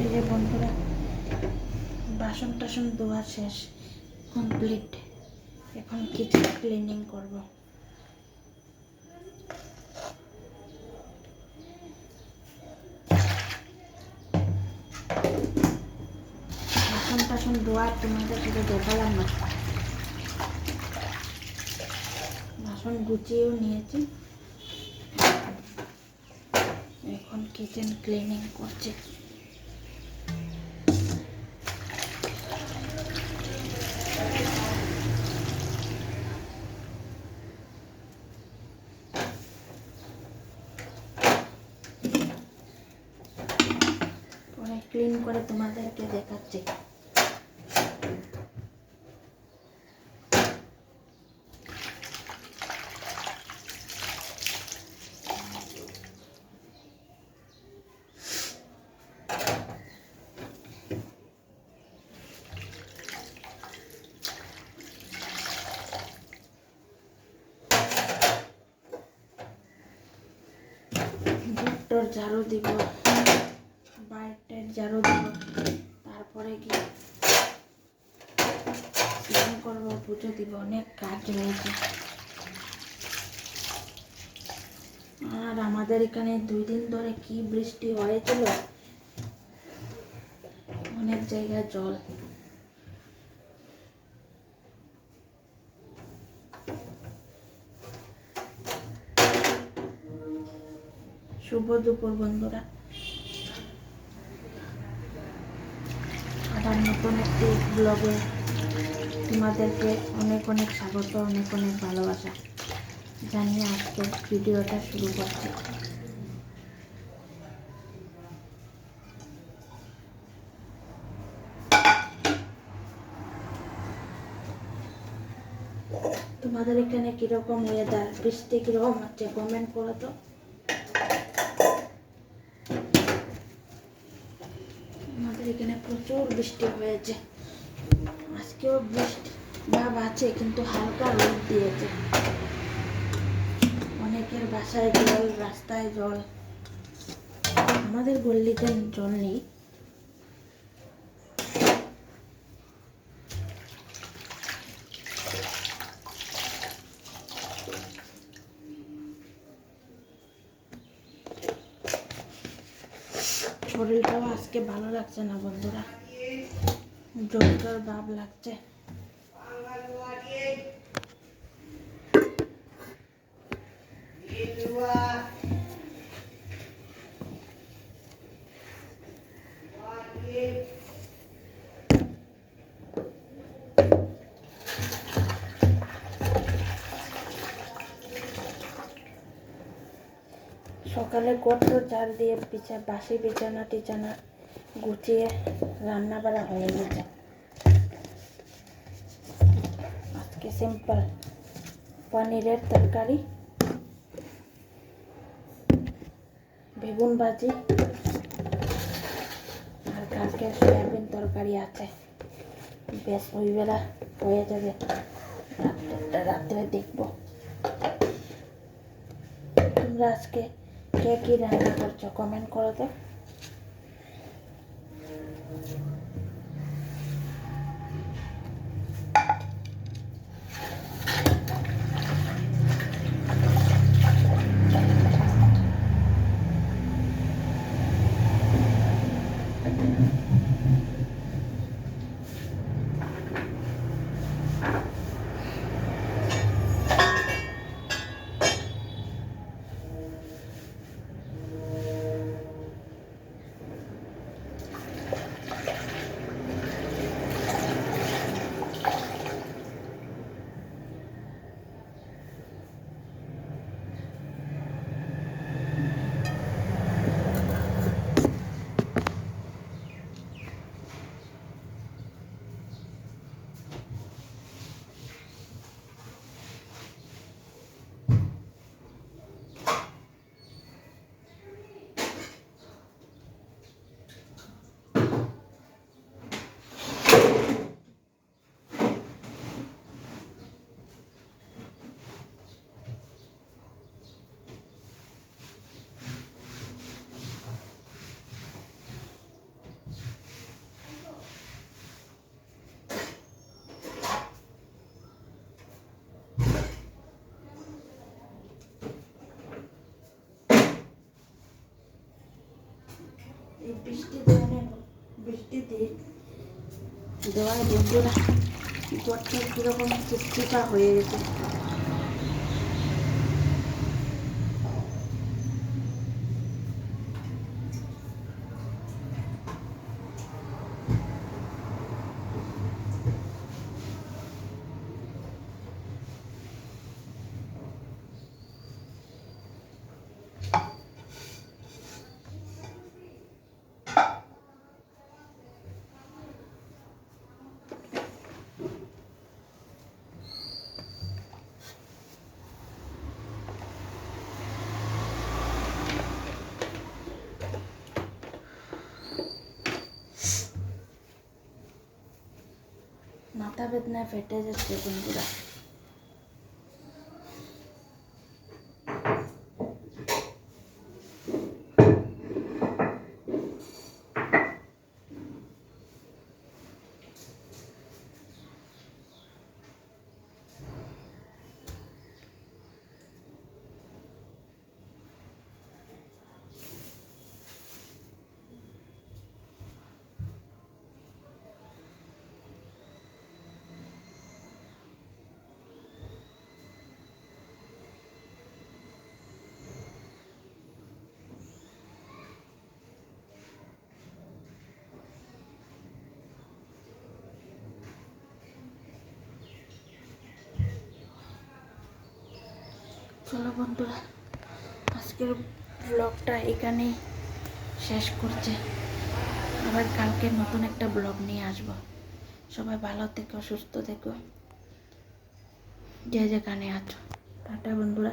এই যে বন্ধুরা বাসন টাসন ধোয়া শেষ কমপ্লিট এখন কিচেন ক্লিনিং করব। বাসন টাসন ধোয়া, তোমাদের সাথে দেখালাম না। বাসন গুছিয়েও নিয়েছি। এখন কিচেন ক্লিনিং করছে। ক্লিন করে তোমাদেরকে দেখাচ্ছি। ঝাড়ু দিব। বাইরের ঝাড়ু দিব। তারপরে গিয়ে স্নান করব, পুজো দিব, অনেক কাজ রয়েছে। আর আমাদের এখানে দুই দিন ধরে কি বৃষ্টি হয়েছিল? অনেক জায়গায় জল। শুভ দুপুর বন্ধুরা আবার নতুন একটি ব্লগে তোমাদেরকে অনেক অনেক স্বাগত, অনেক অনেক ভালোবাসা। জানিয়ে আজকে ভিডিওটা শুরু করছি। তোমাদের এখানে কীরকম ওয়েদার বৃষ্টি কীরকম হচ্ছে? কমেন্ট করো তো আমাদের এখানে প্রচুর বৃষ্টি হয়েছে। আজকেও বৃষ্টি ভাব আছে, কিন্তু হালকা রোদ দিয়েছে। অনেকের বাসায় জল, রাস্তায় জল। আমাদের গল্লিতে জল নেই। শরীরটাও আজকে ভালো লাগছে না বন্ধুরা। জোর জোর ভাব লাগছে। সকালে গর্ত চার দিয়ে বিছা বাসি বিছানা, টিছানা গুছিয়ে রান্না বাড়া হয়ে গেছে। আজকে সিম্পল পনিরের তরকারি, বেগুন ভাজি, আর কালকে সয়াবিন তরকারি আছে। বেশ ওই বেলা হয়ে যাবে। রাত্রে দেখব। তোমরা আজকে কে কি রান্না করছ? কমেন্ট করো তো। বৃষ্টিতে অনেক বৃষ্টিতে দেওয়ায় বন্ধুরা ঘরটা কীরকম চিপচিপা হয়ে গেছে। মাথা বেদনায় ফেটে যাচ্ছে বন্ধুরা চলো বন্ধুরা, আজকের ব্লগটা এখানেই শেষ করছে। আবার কালকে নতুন একটা ব্লগ নিয়ে আসব। সবাই ভালো থেকো, সুস্থ থেকো। যে যেখানে আছো। টাটা বন্ধুরা।